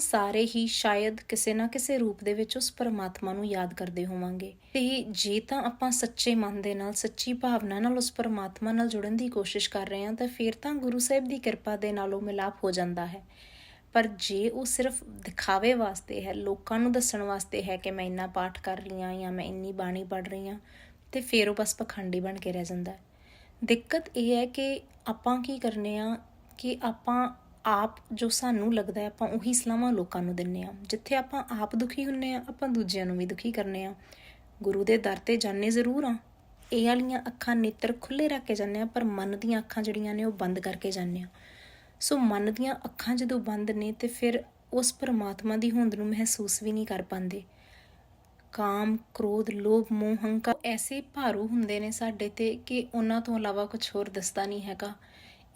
ਸਾਰੇ ਹੀ ਸ਼ਾਇਦ ਕਿਸੇ ਨਾ ਕਿਸੇ ਰੂਪ ਦੇ ਵਿੱਚ ਉਸ ਪਰਮਾਤਮਾ ਨੂੰ ਯਾਦ ਕਰਦੇ ਹੋਵਾਂਗੇ। ਤੇ ਜੇ ਤਾਂ ਆਪਾਂ ਸੱਚੇ ਮਨ ਦੇ ਨਾਲ, ਸੱਚੀ ਭਾਵਨਾ ਨਾਲ ਉਸ ਪਰਮਾਤਮਾ ਨਾਲ ਜੁੜਨ ਦੀ ਕੋਸ਼ਿਸ਼ ਕਰ ਰਹੇ ਹਾਂ, ਤਾਂ ਫਿਰ ਤਾਂ ਗੁਰੂ ਸਾਹਿਬ ਦੀ ਕਿਰਪਾ ਦੇ ਨਾਲ ਉਹ ਮਿਲਾਪ ਹੋ ਜਾਂਦਾ ਹੈ। ਪਰ ਜੇ ਉਹ ਸਿਰਫ ਦਿਖਾਵੇ ਵਾਸਤੇ ਹੈ, ਲੋਕਾਂ ਨੂੰ ਦੱਸਣ ਵਾਸਤੇ ਹੈ ਕਿ ਮੈਂ ਇੰਨਾ ਪਾਠ ਕਰ ਰਹੀ ਹਾਂ ਜਾਂ ਮੈਂ ਇੰਨੀ ਬਾਣੀ ਪੜ੍ਹ ਰਹੀ ਹਾਂ, ਤੇ ਫਿਰ ਉਹ ਬਸ ਪਖੰਡੀ ਬਣ ਕੇ ਰਹਿ ਜਾਂਦਾ ਹੈ। ਦਿੱਕਤ ਇਹ ਹੈ ਕਿ ਆਪਾਂ ਕੀ ਕਰਨੇ ਆ ਕਿ ਆਪਾਂ ਆਪ ਜੋ ਸਾਨੂੰ ਲੱਗਦਾ ਹੈ, ਆਪਾਂ ਉਹੀ ਸਲਾਹਾਂ ਲੋਕਾਂ ਨੂੰ ਦਿੰਨੇ ਆ ਜਿੱਥੇ ਆਪਾਂ ਆਪ ਦੁਖੀ ਹੁੰਨੇ ਆ ਆਪਾਂ ਦੂਜਿਆਂ ਨੂੰ ਵੀ ਦੁਖੀ ਕਰਨੇ ਆ ਗੁਰੂ ਦੇ ਦਰ ਤੇ ਜਾਣੇ ਜ਼ਰੂਰ ਆ ਇਹ ਵਾਲੀਆਂ ਅੱਖਾਂ ਨੇਤਰ ਖੁੱਲੇ ਰੱਖ ਕੇ ਜਾਂਦੇ ਆ ਪਰ ਮਨ ਦੀਆਂ ਅੱਖਾਂ ਜਿਹੜੀਆਂ ਨੇ ਉਹ ਬੰਦ ਕਰਕੇ ਜਾਂਦੇ ਆ ਸੋ ਮਨ ਦੀਆਂ ਅੱਖਾਂ ਜਦੋਂ ਬੰਦ ਨੇ ਤੇ ਫਿਰ ਉਸ ਪਰਮਾਤਮਾ ਦੀ ਹੋਂਦ ਨੂੰ ਮਹਿਸੂਸ ਵੀ ਨਹੀਂ ਕਰ ਪਾਉਂਦੇ। ਕਾਮ, ਕ੍ਰੋਧ, ਲੋਭ, ਮੋਹ, ਹੰਕਾਰ ਐਸੇ ਭਾਰੂ ਹੁੰਦੇ ਨੇ ਸਾਡੇ ਤੇ ਕਿ ਉਹਨਾਂ ਤੋਂ ਇਲਾਵਾ ਕੁਝ ਹੋਰ ਦਿਸਦਾ ਨਹੀਂ ਹੈਗਾ।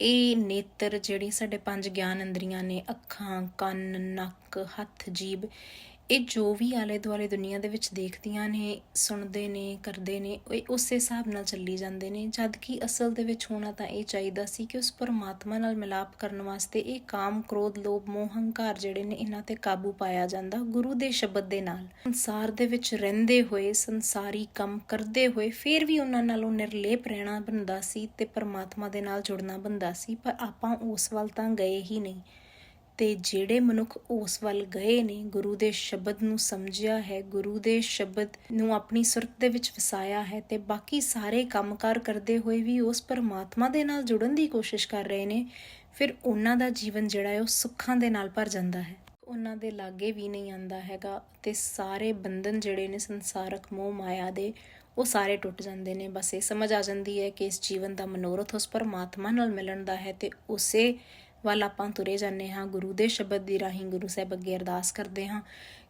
ਇਹ ਨੇਤਰ ਜਿਹੜੀ ਸਾਡੇ ਪੰਜ ਗਿਆਨ ਇੰਦਰੀਆਂ ਨੇ ਅੱਖਾਂ ਕੰਨ ਨੱਕ ਹੱਥ ਜੀਭ ਇਹ ਜੋ ਵੀ ਆਲੇ ਦੁਆਲੇ ਦੁਨੀਆ ਦੇ ਵਿੱਚ ਦੇਖਦੀਆਂ ਨੇ, ਸੁਣਦੇ ਨੇ, ਕਰਦੇ ਨੇ, ਇਹ ਉਸੇ ਹਿਸਾਬ ਨਾਲ ਚੱਲੀ ਜਾਂਦੇ ਨੇ। ਜਦ ਕਿ ਅਸਲ ਦੇ ਵਿੱਚ ਹੋਣਾ ਤਾਂ ਇਹ ਚਾਹੀਦਾ ਸੀ ਕਿ ਉਸ ਪਰਮਾਤਮਾ ਨਾਲ ਮਿਲਾਪ ਕਰਨ ਵਾਸਤੇ ਇਹ ਕਾਮ, ਕ੍ਰੋਧ, ਲੋਭ, ਮੋਹ, ਹੰਕਾਰ ਜਿਹੜੇ ਨੇ ਇਹਨਾਂ ਤੇ ਕਾਬੂ ਪਾਇਆ ਜਾਂਦਾ ਗੁਰੂ ਦੇ ਸ਼ਬਦ ਦੇ ਨਾਲ। ਸੰਸਾਰ ਦੇ ਵਿੱਚ ਰਹਿੰਦੇ ਹੋਏ, ਸੰਸਾਰੀ ਕੰਮ ਕਰਦੇ ਹੋਏ ਫਿਰ ਵੀ ਉਹਨਾਂ ਨਾਲੋਂ ਨਿਰਲੇਪ ਰਹਿਣਾ ਬੰਦਾ ਸੀ ਤੇ ਪਰਮਾਤਮਾ ਦੇ ਨਾਲ ਜੁੜਨਾ ਬੰਦਾ ਸੀ, ਪਰ ਆਪਾਂ ਉਸ ਵੱਲ ਤਾਂ ਗਏ ਹੀ ਨਹੀਂ। ਤੇ ਜਿਹੜੇ ਮਨੁੱਖ ਉਸ ਵੱਲ ਗਏ ਨੇ, ਗੁਰੂ ਦੇ ਸ਼ਬਦ ਨੂੰ ਸਮਝਿਆ ਹੈ, ਗੁਰੂ ਦੇ ਸ਼ਬਦ ਨੂੰ ਆਪਣੀ ਸੁਰਤ ਦੇ ਵਿੱਚ ਵਸਾਇਆ ਹੈ ਤੇ ਬਾਕੀ ਸਾਰੇ ਕੰਮਕਾਰ ਕਰਦੇ ਹੋਏ ਵੀ ਉਸ ਪਰਮਾਤਮਾ ਦੇ ਨਾਲ ਜੁੜਨ ਦੀ ਕੋਸ਼ਿਸ਼ ਕਰ ਰਹੇ ਨੇ, ਫਿਰ ਉਹਨਾਂ ਦਾ ਜੀਵਨ ਜਿਹੜਾ ਹੈ ਉਹ ਸੁੱਖਾਂ ਦੇ ਨਾਲ ਭਰ ਜਾਂਦਾ ਹੈ। ਉਹਨਾਂ ਦੇ ਲਾਗੇ ਵੀ ਨਹੀਂ ਆਂਦਾ ਹੈਗਾ ਤੇ ਸਾਰੇ ਬੰਧਨ ਜਿਹੜੇ ਨੇ ਸੰਸਾਰਕ ਮੋਹ ਮਾਇਆ ਦੇ, ਉਹ ਸਾਰੇ ਟੁੱਟ ਜਾਂਦੇ ਨੇ। ਬਸ ਇਹ ਸਮਝ ਆ ਜਾਂਦੀ ਹੈ ਕਿ ਇਸ ਜੀਵਨ ਦਾ ਮਨੋਰਥ ਉਸ ਪਰਮਾਤਮਾ ਨਾਲ ਮਿਲਣ ਦਾ ਹੈ ਤੇ ਉਸੇ ਵੱਲ ਆਪਾਂ ਤੁਰੇ ਜਾਂਦੇ ਹਾਂ, ਗੁਰੂ ਦੇ ਸ਼ਬਦ ਦੀ ਰਾਹੀਂ ਗੁਰੂ ਸਾਹਿਬ ਅੱਗੇ ਅਰਦਾਸ ਕਰਦੇ ਹਾਂ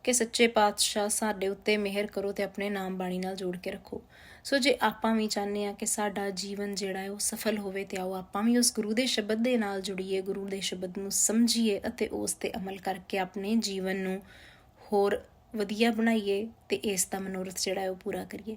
ਕਿ ਸੱਚੇ ਪਾਤਸ਼ਾਹ ਸਾਡੇ ਉੱਤੇ ਮਿਹਰ ਕਰੋ ਤੇ ਆਪਣੇ ਨਾਮ ਬਾਣੀ ਨਾਲ ਜੋੜ ਕੇ ਰੱਖੋ। ਸੋ ਜੇ ਆਪਾਂ ਵੀ ਚਾਹੁੰਦੇ ਆ ਕਿ ਸਾਡਾ ਜੀਵਨ ਜਿਹੜਾ ਹੈ ਉਹ ਸਫਲ ਹੋਵੇ ਤੇ ਆਓ ਆਪਾਂ ਵੀ ਉਸ ਗੁਰੂ ਦੇ ਸ਼ਬਦ ਦੇ ਨਾਲ ਜੁੜੀਏ, ਗੁਰੂ ਦੇ ਸ਼ਬਦ ਨੂੰ ਸਮਝੀਏ ਅਤੇ ਉਸ ਤੇ ਅਮਲ ਕਰਕੇ ਆਪਣੇ ਜੀਵਨ ਨੂੰ ਹੋਰ ਵਧੀਆ ਬਣਾਈਏ ਤੇ ਇਸ ਦਾ ਮਨੋਰਥ ਜਿਹੜਾ ਹੈ ਉਹ ਪੂਰਾ ਕਰੀਏ।